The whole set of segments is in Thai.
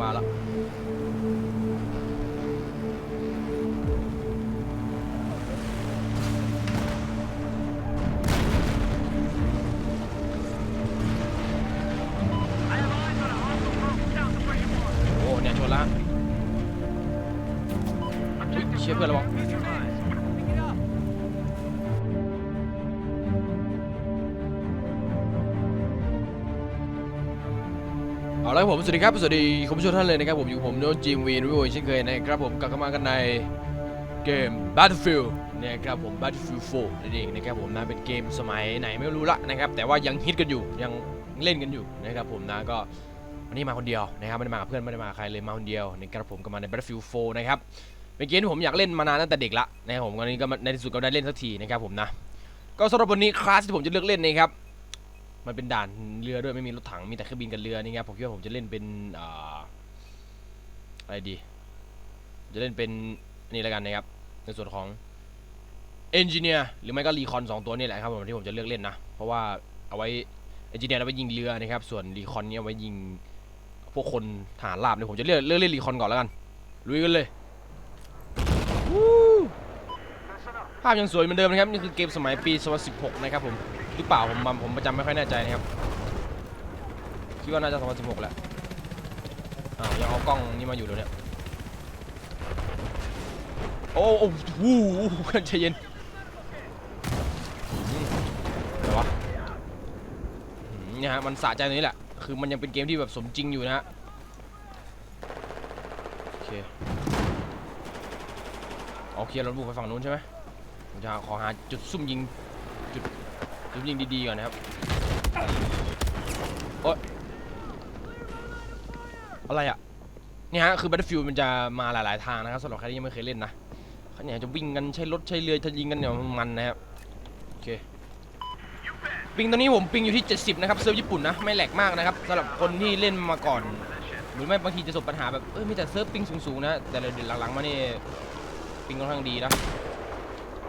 มา เอาละครับผมสวัสดีครับสวัสดีคุณผู้ชมท่านเลยนะครับผมอยู่ผมโนจิมวีนวิวเช่นเคยนะครับผมกลับเข้ามากันในเกม Battlefield นะครับผม Battlefield 4นั่นเองนะครับผมนะเป็นเกมสมัยไหนไม่รู้ละนะครับแต่ว่ายังฮิตกันอยู่ยังเล่นกันอยู่นะครับผมนะก็วันนี้มาคนเดียวนะครับไม่ได้มากับเพื่อนไม่ได้มาใครเลยมาคนเดียวนะครับผมก็มาใน Battlefield 4นะครับเป็นเกมที่ผมอยากเล่นมานานตั้งแต่เด็กละนะครับผมวันนี้ก็มาในที่สุดก็ได้เล่นสักทีนะครับผมนะก็สำหรับวันนี้คลาสที่ผมจะเลือกเล่นนะครับ มันเป็นด่านเรือด้วยไม่มีรถถังมีแต่เครื่องบินกับเรือนี่ครับผมคิดว่าผมจะเล่นเป็นอ่าอะไรดี จะเล่นเป็นนี่แล้วกันนะครับ ในส่วนของเอนจิเนียร์หรือไม่ก็รีคอนสองตัวนี่แหละครับผมที่ผมจะเลือกเล่นนะ เพราะว่าเอาไว้เอนจิเนียร์เอาไว้ยิงเรือนะครับ ส่วนรีคอนเนี่ยเอาไว้ยิงพวกคนฐานราบเนี่ยผมจะเลือกเลือกเล่นรีคอนก่อนแล้วกันลุยกันเลยภาพยังสวยเหมือนเดิมนะครับ นี่คือเกมสมัยปี 2016 นะครับผม หรือเปล่าผมผมประจำไม่ค่อยแน่ใจนะครับคิดว่าน่าจะ2016แหละอ้าวยังเอากล้องนี่มาอยู่เลยเนี่ยโอ้โอ้โหกันใจเย็นอะไรวะเนี่ยฮะมันสะใจตรงนี้แหละ คือมันยังเป็นเกมที่แบบสมจริงอยู่นะฮะโอเคเอเคลียร์รถบุกไปฝั่งนู้นใช่ไหมผมจะขอหาจุดซุ่มยิง ยิงดีๆก่อนนะครับโอ๊ยอะไรอะนี่ฮะคือ Battlefield มันจะมาหลายๆทางนะครับสำหรับใครที่ยังไม่เคยเล่นนะเขาเนี่ยจะวิ่งกันใช้รถใช้เรือจะยิงกันเนี่ยมันนะครับโอเคปิงตอนนี้ผมปิงอยู่ที่ 70 นะครับเซิร์ฟญี่ปุ่นนะไม่แหลกมากนะครับสำหรับคนที่เล่นมาก่อน หรือไม่บางทีจะประสบปัญหาแบบเอ้ยมีแต่เซิร์ฟปิงสูงๆนะแต่เดี๋ยวหลังๆมานี่ปิงค่อนข้างดีนะ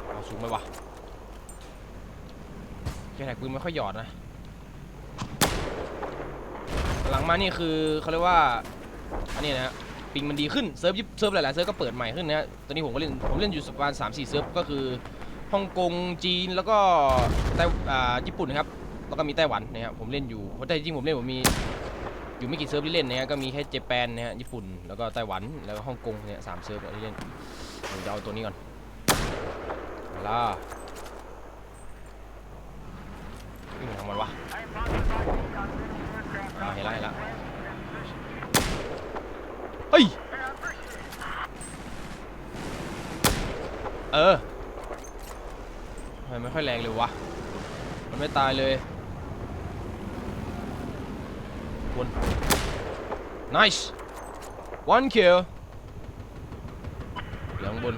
เอาสูงไปวะ แกแท็กปืนไม่ค่อยหยอดนะ หลังมานี่คือเขาเรียกว่า อันนี้นะฮะปิงมันดีขึ้น เซิร์ฟยิปเซิร์ฟหลายๆเซิร์ฟก็เปิดใหม่ขึ้นนะฮะตอนนี้ผมก็เล่น ผมเล่นอยู่ประมาณ3 4เซิร์ฟก็คือฮ่องกง จีน แล้วก็ไต้อ่าญี่ปุ่นนะครับ แล้วก็มีไต้หวันนะครับ ผมเล่นอยู่ เพราะแต่จริงผมเล่นผมมีอยู่ไม่กี่เซิร์ฟที่เล่นนะฮะก็มีแค่เจแปนนะฮะญี่ปุ่นแล้วก็ไต้หวันแล้วก็ฮ่องกงเนี่ยสามเซิร์ฟที่เล่นผมจะเอาตัวนี้ก่อนมา ล่าวิ่ทางมันวะอ่าเห็นแล้วเห็นแล้วเฮ้ย เออทำไมไม่ค่อยแรงเลยวะ มันไม่ตายเลยบน nice one kill เหลืองบน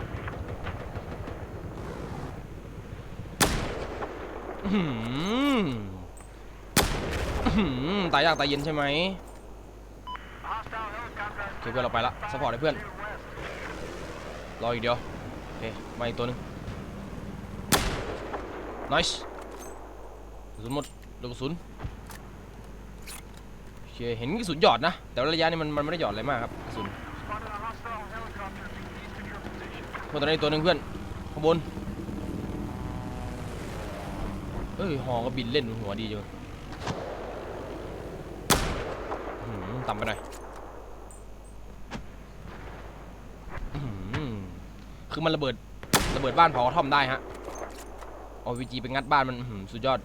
อื้อหืออื้อหือ ตายยากตายเย็นใช่ไหมโอเคเพื่อนเราไปละสปอร์ตให้เพื่อน รออีกเดียวโอเคมาอีกตัวหนึง nice กระสุนหมดลูกกระสุนโอเคเห็นกระสุนหยอดนะ แต่ระยะนี้มันมันไม่ได้หยอดอะไรมากครับกระสุนเพื่อนตัวนี้ตัวหนึงเพื่อนข้างบน เอ้ยหอก็บินเล่นบนหัวดีจังอื้อหือต่ำไปหน่อยอื้อหือคือมันระเบิด ระเบิดบ้านเผากระท่อมได้ฮะเอาวีจีไปงัดบ้านมันอื้อหือสุดยอด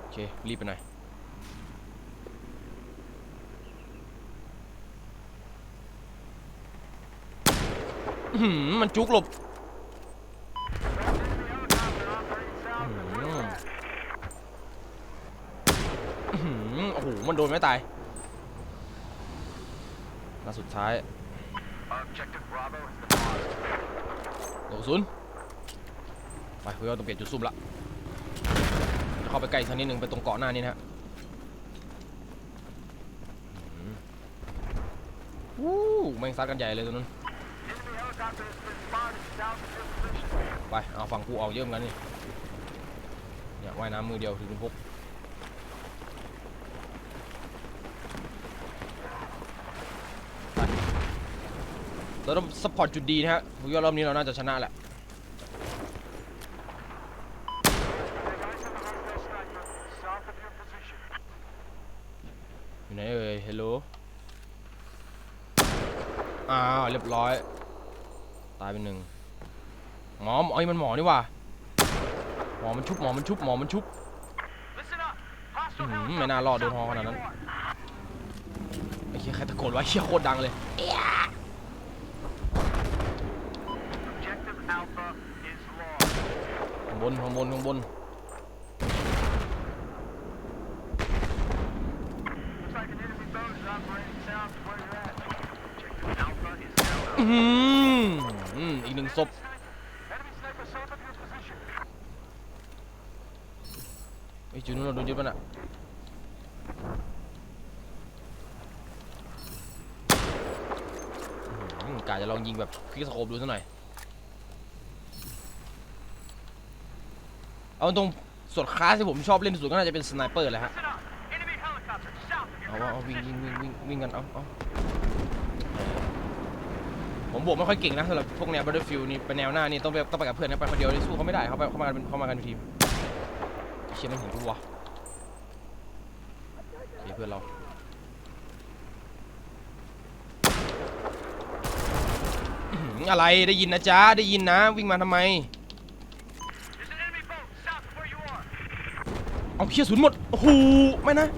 โอเค รีบไปหน่อยอื้อหือมันจุกหลบ อื้อ หือโอ้โหมันโดนไม่ตายนัดสุดท้ายโดนศูนย์ไปเพื่อนต้องเปลี่ยนจุดซุ่มละจะเข้าไปใกล้สักนิดหนึ่งไปตรงเกาะหน้านี้นะฮะอื้อหือวู้แม่งซัดกันใหญ่เลยตรงนั้นไปเอาฝั่งกูเอาเยอะเหมือนกันนี่เนี่ยว่ายน้ำมือเดียวถึงพก เราต้องซัพพอร์ตจุดดีนะฮะผมว่ารอบนี้เราน่าจะชนะแหละ อยู่ไหนเอ่ยฮัลโหลอ้าวเรียบร้อย ตายไปหนึ่งหมอไอ้ยมันหมอนี่ว่าหมอมันชุบหมอมันชุบหมอมันชุบไม่น่ารอดโดนฮอขนาดนั้นไอ้เหี้ยใครตะโกนวะเหี้ยโคตรดังเลยางบนข้างบนข้างบนอีกหนึ่งศพไอ้จูนุ่นเราโดนยึดป่ะน่ะกาจะลองยิงแบบคลิกสโคปดูสักหน่อย เอาตรงส่วนคลาสที่ผมชอบเล่นสุดก็น่าจะเป็นสไนเปอร์แหละฮะเอาว่าเอาวิ่งวิ่งวิ่งวิ่งวิ่งกันเอาเอาผมบวกไม่ค่อยเก่งนะสำหรับพวกแนว Battlefield นี่เป็นแนวหน้านี่ต้องไปต้องไปกับเพื่อนนะไปคนเดียวนี่สู้เขาไม่ได้เขาไปเขามากันเป็นเขามากันเป็นทีมเชี่ยมันเห็นกูวะเคเพื่อนเราอะไรได้ยินนะจ๊ะได้ยินนะ วิ่งมาทำไม เอาเชี่ยศูนย์หมด โอ้โห ไม่นะ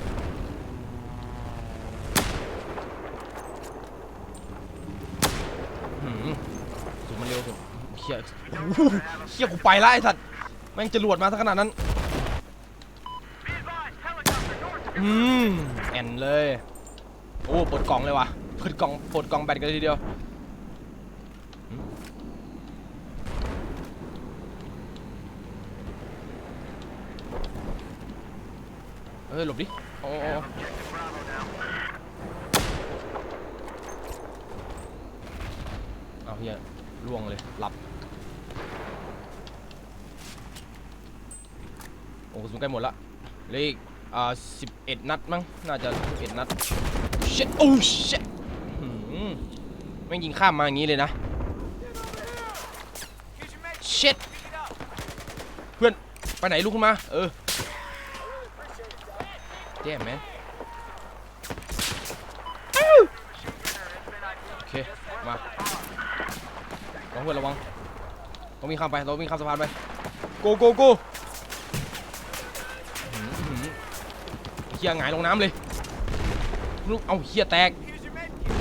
หืมศูนย์มันเร็วสุดเชี่ยโอ้โหเชี่ยกูไปละไอ้สัตว์ แม่งจรวดมาซะขนาดนั้น อืม แอนเลย โอ้เปิดกล่องเลยว่ะ เปิดกล่องเปิดกล่องแบตกันเลยทีเดียว เฮ้ยหลบดิโอ้โอ้โอ้ Objective Bravo now. เอาเฮียล่วงเลยหลับโอ้กระสุนใกล้หมดละเหลขอ่าสิบเอ็ดนัดมั้งน่าจะสิบเอ็ดนัด shit โอ้ shit หืมแม่งยิงข้ามมาอย่างนี้เลยนะ shit เพื่อนไปไหนลุกขึ้นมาเออ แย่แมนโอเค มาระวังเพื่อนระวังต้องวิ่ข้ามไปเราวิ่ข้ามสะพานไปโกโกโกเฮียหงายลงน้ำเลยลูกเอาเฮียแตก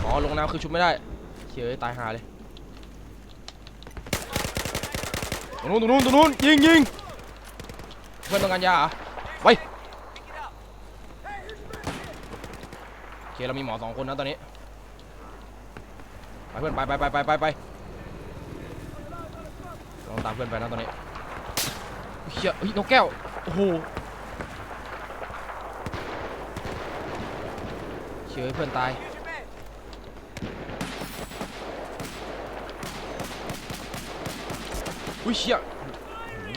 อ๋อ ลงน้ำคือชุบไม่ได้เฮียเอ้ยตายหาเลยตรงนู้นตรงนู้นตรงนู้นยิงยิงเพื่อนต้องการยาเหรอไปโอ เคเรามีหมอสองคนนะตอนนี้ ไปเพื่อนไปไปไปไปไปไปลองตามเพื่อนไปนะตอนนี้เฮียเฮ้ยนกแก้ว โอ้โหเชื่อเพื่อนตายอุ้ยเชี่ย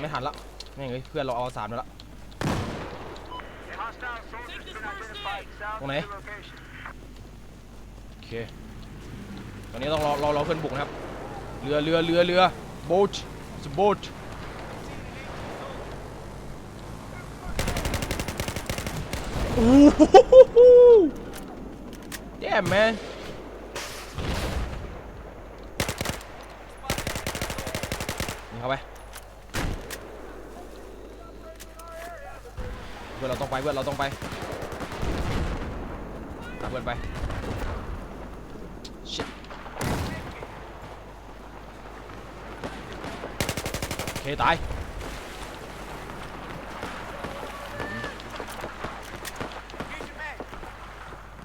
ไม่ทันละแม่งเอ้ยเพื่อนเราเอาสามแล้วละ ตรงไหนโอเคตอนนี้ต้องรอรอรอเพื่อนบุกนะครับ เรือเรือเรือเรือโบ๊ทสโบ๊ทโอ้โห damn man นี่เข้าไป เพื่อนเราต้องไปเพื่อนเราต้องไปตามเพื่อนไป shit โอเคตาย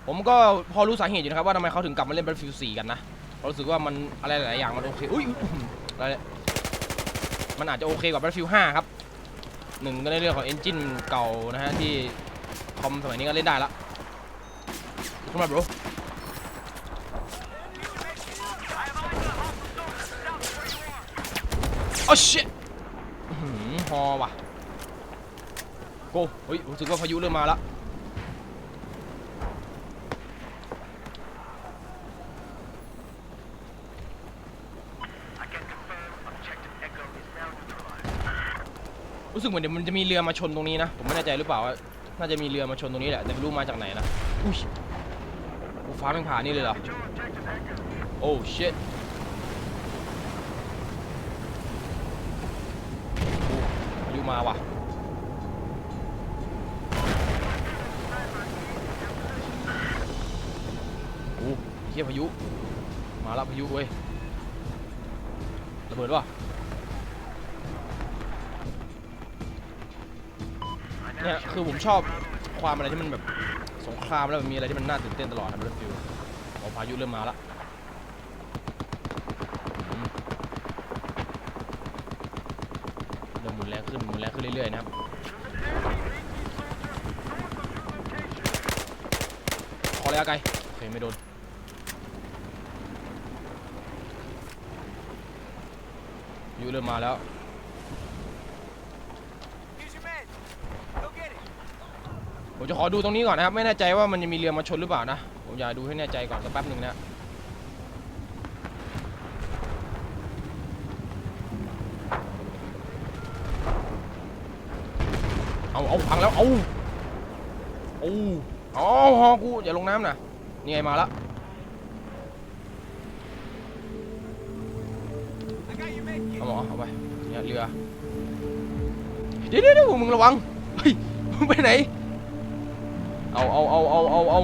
ผมก็พอรู้สาเหตุอยู่นะครับว่าทำไมเขาถึงกลับมาเล่น Battlefield 4 กันนะเพราะรู้สึกว่ามันอะไรหลายๆอย่างมันโอเค อุ้ยอุ๊ยอะไรเนี่ยมันอาจจะโอเคกว่า Battlefield 5 ครับ หนึ่งก็ในเรื่องของเอนจินเก่านะฮะที่คอมสมัยนี้ก็เล่นได้ละขึ้นมา bro Oh shit อื้อหือฮอว่ะ โกเฮ้ยรู้สึกว่าพายุเริ่มมาแล้ว รู้สึกเหมือนเดี๋ยวมันจะมีเรือมาชนตรงนี้นะ ผมไม่แน่ใจหรือเปล่าว่าน่าจะมีเรือมาชนตรงนี้แหละ แต่ไม่รู้มาจากไหนนะ อุ้ยฟ้าแม่งผ่านนี่เลยเหรอ โอ้ shit พายุมาว่ะโอ้เฮียพายุ มาแล้วพายุเว้ยระเบิดวะ เนี่ยคือผมชอบความอะไรที่มันแบบสงครามแล้วมันมีอะไรที่มันน่าตื่นเต้นตลอดนะมันฟิลโอ้พายุเริ่มมาแล้วอืมเริ่มหมุนแรงขึ้นหมุนแรงขึ้นเรื่อยๆนะครับขอระยะไกลโอเคไม่โดนยุเริ่มมาแล้ว ผมจะขอดูตรงนี้ก่อนนะครับ ไม่แน่ใจว่ามันจะมีเรือมาชนหรือเปล่านะ ผมอยากดูให้แน่ใจก่อนสักแป๊บหนึ่งนะเอาเอาพังแล้ว เอาเอาเอาฮอกูอย่าลงน้ำนะนี่ไงมาแล้ว I got your med เอาหมอเอาไปเนี่ยเรือ เดี๋ยวเดี๋ยวเดี๋ยวมึงระวัง เฮ้ย มึงไปไหน เอาเอาเอาเอาเอาเอา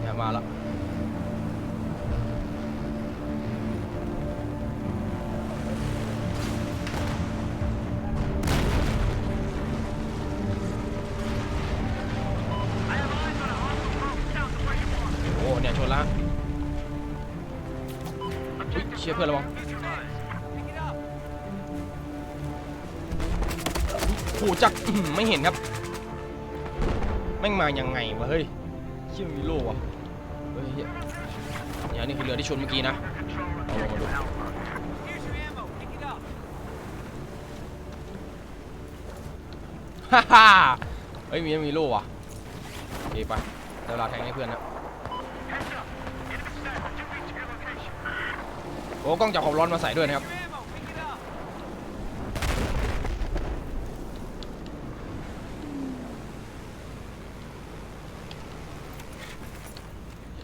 เนี่ยมาแล้วโอ้เนี่ยชนละอุ๊ยเชี่ยเพื่อนระวัง โอ้จักไม่เห็นครับ แม่งมายังไงวะเฮ้ยเชี่ยมีโล่วะเฮ้ยเหี้ยเนี่ยนี่คือเรือที่ชนเมื่อกี้นะเอาลงมาดูฮ่าฮ่าเฮ้ยมีมีโล่ว่ะโอเคไปเดี๋ยวลาแทงให้เพื่อนนะโอ้กล้องจับความร้อนมาใส่ด้วยนะครับ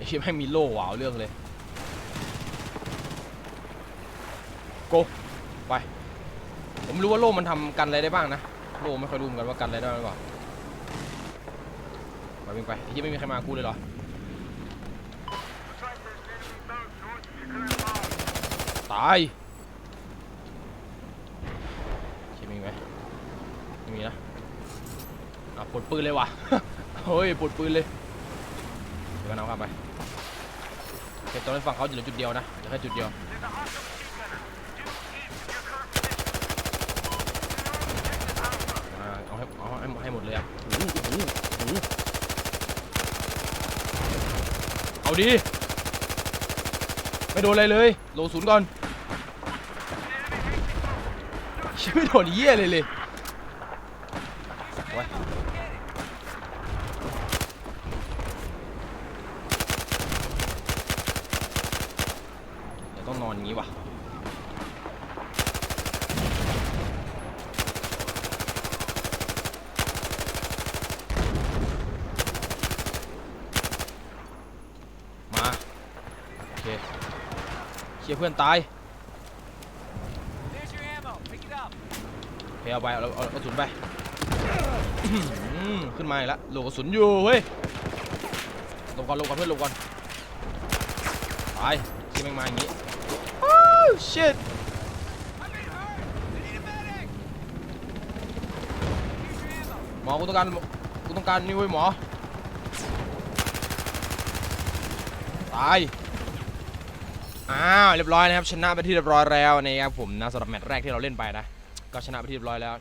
ไอ้เชี่ยแม่มีโล่ว่ะเอาเรื่องเลยโกไป ผมรู้ว่าโล่มันทำกันอะไรได้บ้างนะ โล่ไม่ค่อยรู้เหมือนกันว่ากันอะไรได้บ้างหรือเปล่าไปวิ่งไปไอ้เหี้ยังไม่มีใครมากูเลยเหรอตายใช่มีไหมไม่มีนะอะปลดปืนเลยว่ะเฮ้ยปลดปืนเลยเดี๋ยวกันเอาครับไป เก็บตอนนี้ฝั่งเขาจะเหลือจุดเดียวนะเหลือแค่จุดเดียวอ่าเอาให้เอาให้ให้หมดเลยอะโอ้โหโอ้โหโอ้โหเอาดีไม่โดนอะไรเลยโลศูนย์ก่อนชิไม่โดนเยี่ยเลยเลยเดี๋ยว ต้องนอนอย่างนี้ว่ะมาโอเคเคลียร์เพื่อนตาย There's your ammo. Pick it up. โอเคเอาไปเอาเอาเอากระสุนไปอื้อหือขึ้นมาอีกแล้วโหลกกระสุนอยู่เว้ยหลบก่อนหลบก่อนเพื่อนหลบก่อนตายที่แม่งมาอย่างงี้ อ้าว shit hurt. หมอกูต้องการกูต้องการนี่เว้ยหมอ ตาย อ้าว เรียบร้อยนะครับ ชนะไปที่เรียบร้อยแล้วนะครับผมนะสำหรับแมตช์แรกที่เราเล่นไปนะ ก็ชนะไปที่เรียบร้อยแล้ว